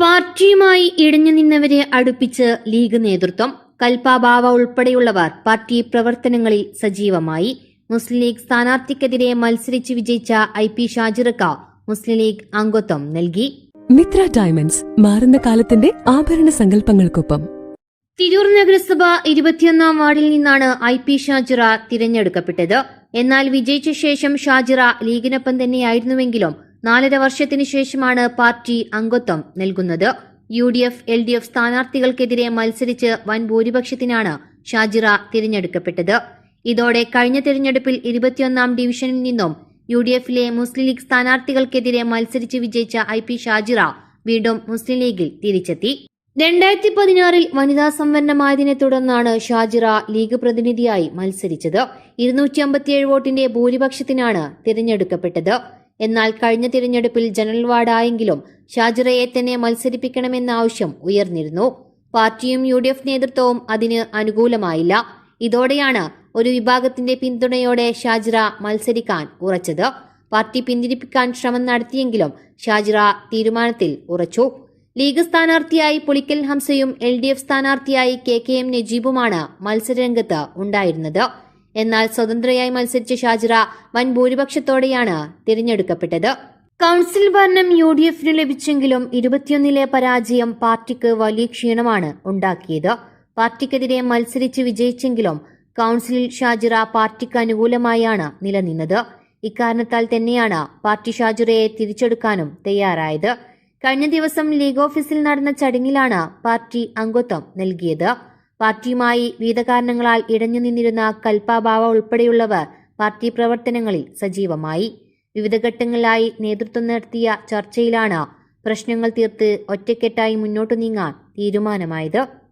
പാർട്ടിയുമായി ഇടഞ്ഞു നിന്നവരെ അടുപ്പിച്ച് ലീഗ് നേതൃത്വം കൽപാബാവ ഉൾപ്പെടെയുള്ളവർ പാർട്ടി പ്രവർത്തനങ്ങളിൽ സജീവമായി. മുസ്ലിം ലീഗ് സ്ഥാനാർത്ഥിക്കെതിരെ മത്സരിച്ച് വിജയിച്ച ഐ പി ഷാജിറക്ക മുസ്ലിം ലീഗ് അംഗത്വം നൽകി. മിത്ര ഡയമണ്ട്സ് മാറുന്ന കാലത്തിന്റെ ആഭരണ സങ്കല്പങ്ങൾക്കൊപ്പം. തിരൂർ നഗരസഭ ഇരുപത്തിയൊന്നാം വാർഡിൽ നിന്നാണ് ഐ പി ഷാജിറ തിരഞ്ഞെടുക്കപ്പെട്ടത്. എന്നാൽ വിജയിച്ച ശേഷം ഷാജിറ ലീഗിനൊപ്പം തന്നെയായിരുന്നുവെങ്കിലും നാലര വർഷത്തിനു ശേഷമാണ് പാർട്ടി അംഗത്വം നൽകുന്നത്. U D F L D F സ്ഥാനാർത്ഥികൾക്കെതിരെ മത്സരിച്ച് വൻ ഭൂരിപക്ഷത്തിനാണ് ഷാജിറ തിരഞ്ഞെടുക്കപ്പെട്ടത്. ഇതോടെ കഴിഞ്ഞ തിരഞ്ഞെടുപ്പിൽ ഇരുപത്തിയൊന്നാം ഡിവിഷനിൽ നിന്നും യു ഡി എഫിലെ മുസ്ലിം ലീഗ് സ്ഥാനാർത്ഥികൾക്കെതിരെ മത്സരിച്ച് വിജയിച്ച ഐ പി ഷാജിറ വീണ്ടും മുസ്ലിം ലീഗിൽ തിരിച്ചെത്തി. രണ്ടായിരത്തി പതിനാറിൽ വനിതാ സംവരണമായതിനെ തുടർന്നാണ് ഷാജിറ ലീഗ് പ്രതിനിധിയായി മത്സരിച്ചത്. ഇരുന്നൂറ്റി അമ്പത്തിയേഴ് വോട്ടിന്റെ ഭൂരിപക്ഷത്തിനാണ് തിരഞ്ഞെടുക്കപ്പെട്ടത്. എന്നാൽ കഴിഞ്ഞ തിരഞ്ഞെടുപ്പിൽ ജനറൽ വാർഡായെങ്കിലും ഷാജിറയെ തന്നെ മത്സരിപ്പിക്കണമെന്ന ആവശ്യം ഉയർന്നിരുന്നു. പാർട്ടിയും യു ഡി എഫ് നേതൃത്വവും അതിന് അനുകൂലമായില്ല. ഇതോടെയാണ് ഒരു വിഭാഗത്തിന്റെ പിന്തുണയോടെ ഷാജിറ മത്സരിക്കാൻ ഉറച്ചത്. പാർട്ടി പിന്തിരിപ്പിക്കാൻ ശ്രമം നടത്തിയെങ്കിലും ഷാജിറ തീരുമാനത്തിൽ ഉറച്ചു. ലീഗ് സ്ഥാനാർത്ഥിയായി പുളിക്കൽ ഹംസയും എൽ ഡി എഫ് സ്ഥാനാർത്ഥിയായി കെ കെ എം നജീബുമാണ് മത്സരരംഗത്ത് ഉണ്ടായിരുന്നത്. എന്നാൽ സ്വതന്ത്രയായി മത്സരിച്ച ഷാജിറ വൻ ഭൂരിപക്ഷത്തോടെയാണ് തിരഞ്ഞെടുക്കപ്പെട്ടത്. കൗൺസിൽ ഭരണം യു ഡി എഫിന് ലഭിച്ചെങ്കിലും ഇരുപത്തിയൊന്നിലെ പരാജയം പാർട്ടിക്ക് വലിയ ക്ഷീണമാണ് ഉണ്ടാക്കിയത്. പാർട്ടിക്കെതിരെ മത്സരിച്ച് വിജയിച്ചെങ്കിലും കൗൺസിലിൽ ഷാജിറ പാർട്ടിക്ക് അനുകൂലമായാണ് നിലനിന്നത്. ഇക്കാരണത്താൽ തന്നെയാണ് പാർട്ടി ഷാജിറയെ തിരിച്ചെടുക്കാനും തയ്യാറായത്. കഴിഞ്ഞ ദിവസം ലീഗ് ഓഫീസിൽ നടന്ന ചടങ്ങിലാണ് പാർട്ടി അംഗത്വം നൽകിയത്. പാർട്ടിയുമായി വിവിധ കാരണങ്ങളാൽ ഇടഞ്ഞു നിന്നിരുന്ന കൽപ്പാബാവ ഉൾപ്പെടെയുള്ളവർ പാർട്ടി പ്രവർത്തനങ്ങളിൽ സജീവമായി. വിവിധ ഘട്ടങ്ങളിലായി നേതൃത്വം നടത്തിയ ചർച്ചയിലാണ് പ്രശ്നങ്ങൾ തീർത്ത് ഒറ്റക്കെട്ടായി മുന്നോട്ടു നീങ്ങാൻ തീരുമാനമായത്.